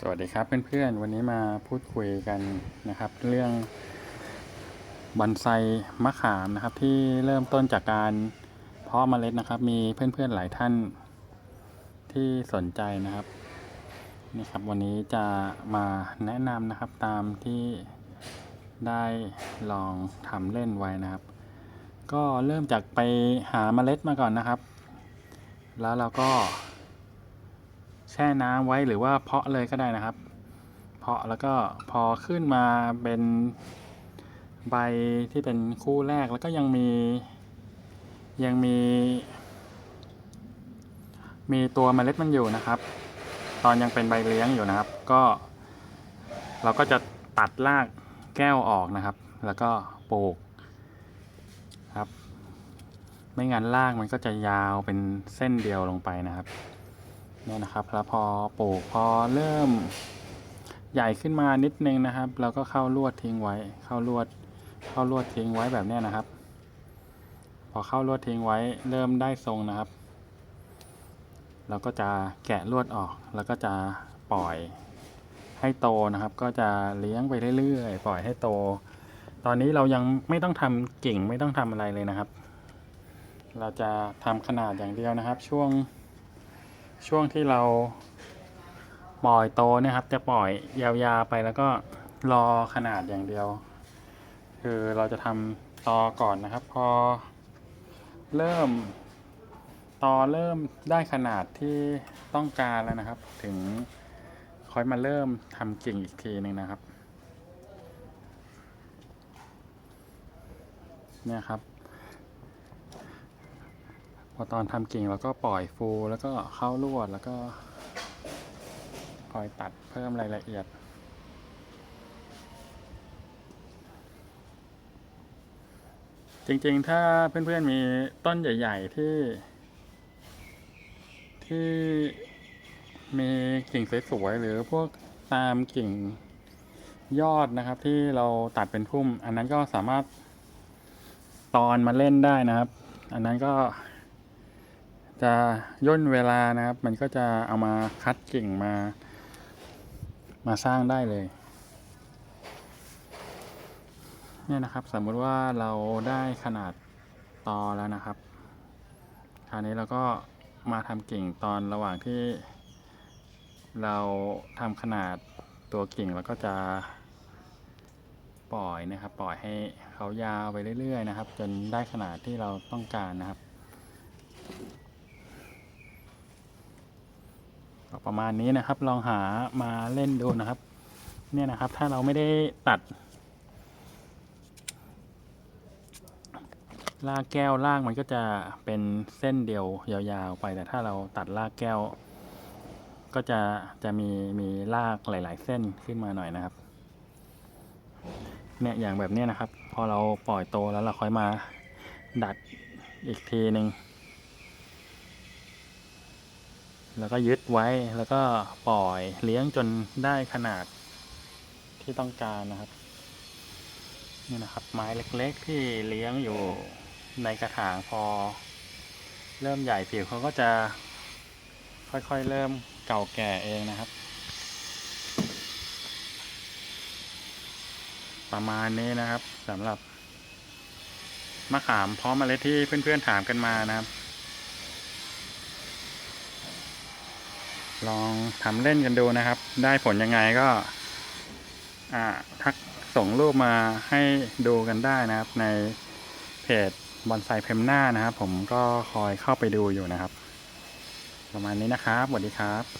สวัสดีครับเพื่อนๆ วันนี้มาพูดคุยกันนะครับ เรื่องบอนไซมะขามนะครับ ที่เริ่มต้นจากการเพาะเมล็ดนะครับ มีเพื่อนๆหลายท่านที่สนใจนะครับนี่ครับวันนี้จะมาแนะนำนะครับตามที่ได้ลองทำเล่นไว้นะครับ ก็เริ่มจากไปหาเมล็ดมาก่อนนะครับ แล้วเราก็ แช่น้ำไว้หรือว่าเพาะเลยก็ได้นะครับ เพาะแล้วก็พอขึ้นมาเป็นใบที่เป็นคู่แรกแล้วก็ยังมียังมี มีตัวเมล็ดมันอยู่นะครับ ตอนยังเป็นใบเลี้ยงอยู่นะครับ ก็เราก็จะตัดรากแก้วออกนะครับ แล้วก็ปลูกครับ ไม่งั้นรากมันก็จะยาวเป็นเส้นเดียวลงไปนะครับ เนี่ยนะครับ แล้วพอปลูกพอเริ่มใหญ่ขึ้นมานิดนึงนะครับ เราก็เข้าลวดทิ้งไว้ เข้าลวด เข้าลวดทิ้งไว้แบบนี้นะครับ พอเข้าลวดทิ้งไว้เริ่มได้ทรงนะครับ เราก็จะแกะลวดออก แล้วก็จะปล่อยให้โตนะครับ ก็จะเลี้ยงไปเรื่อยๆ ปล่อยให้โต ตอนนี้เรายังไม่ต้องทำกิ่งไม่ต้องทำอะไรเลยนะครับ เราจะทำขนาดอย่างเดียวนะครับ ช่วง ช่วงที่เราปล่อยโตนี่ยครับ จะปล่อยยาวๆไปแล้วก็รอขนาดอย่างเดียว คือเราจะทำตอก่อนนะครับ พอเริ่มตอเริ่มได้ขนาดที่ต้องการแล้วนะครับ ถึงค่อยมาเริ่มทำกิ่งอีกทีหนึ่งนะครับ เนี่ยครับ พอตอนทำกิ่งเราก็ปล่อยฟูแล้วก็เข้าลวดแล้วก็คอยตัดเพิ่มรายละเอียด จริงๆ ถ้าเพื่อนๆมีต้นใหญ่ ๆ ที่ ที่มีกิ่งสวยๆหรือพวกตามกิ่งยอดนะครับ ที่เราตัดเป็นพุ่ม อันนั้นก็สามารถตอนมาเล่นได้นะครับ อันนั้นก็ จะย่นเวลานะครับ มันก็จะเอามาคัดกิ่งมา มาสร้างได้เลย เนี่ยนะครับสมมุติว่าเราได้ขนาดตอแล้วนะครับ คราวนี้เราก็มาทำกิ่งตอนระหว่างที่ เราทำขนาดตัวกิ่งแล้วก็จะปล่อยนะครับ ปล่อยให้เขายาวไปเรื่อย ๆ นะครับ จนได้ขนาดที่เราต้องการนะครับ ก็ประมาณนี้นะครับ ลองหามาเล่นดูนะครับ เนี่ยนะครับ ถ้าเราไม่ได้ตัด ลากแก้วลากมันก็จะเป็นเส้นเดียวยาวๆไป แต่ถ้าเราตัดลากแก้ว ก็จะจะมีมีลากหลาย ๆ เส้นขึ้นมาหน่อยนะครับ เนี่ยอย่างแบบนี้นะครับ พอเราปล่อยโตแล้วเราค่อยมาดัดอีกทีหนึ่ง แล้วก็ยึดไว้แล้วก็ปล่อยเลี้ยงจนได้ขนาดที่ต้องการนะครับนี่นะครับ ไม้เล็กๆที่เลี้ยงอยู่ในกระถางพอ เริ่มใหญ่ผิวเขาก็จะค่อยๆเริ่มเก่าแก่เองนะครับ ประมาณนี้นะครับสำหรับมะขามพร้อมเมล็ดที่เพื่อนๆถามกันมานะครับ ลองทำเล่นกันดูนะครับ ได้ผลยังไงก็ทักส่งรูปมาให้ดูกันได้นะครับ ในเพจบอนไซเพมหน้านะครับ ผมก็คอยเข้าไปดูอยู่นะครับ ประมาณนี้นะครับสวัสดีครับ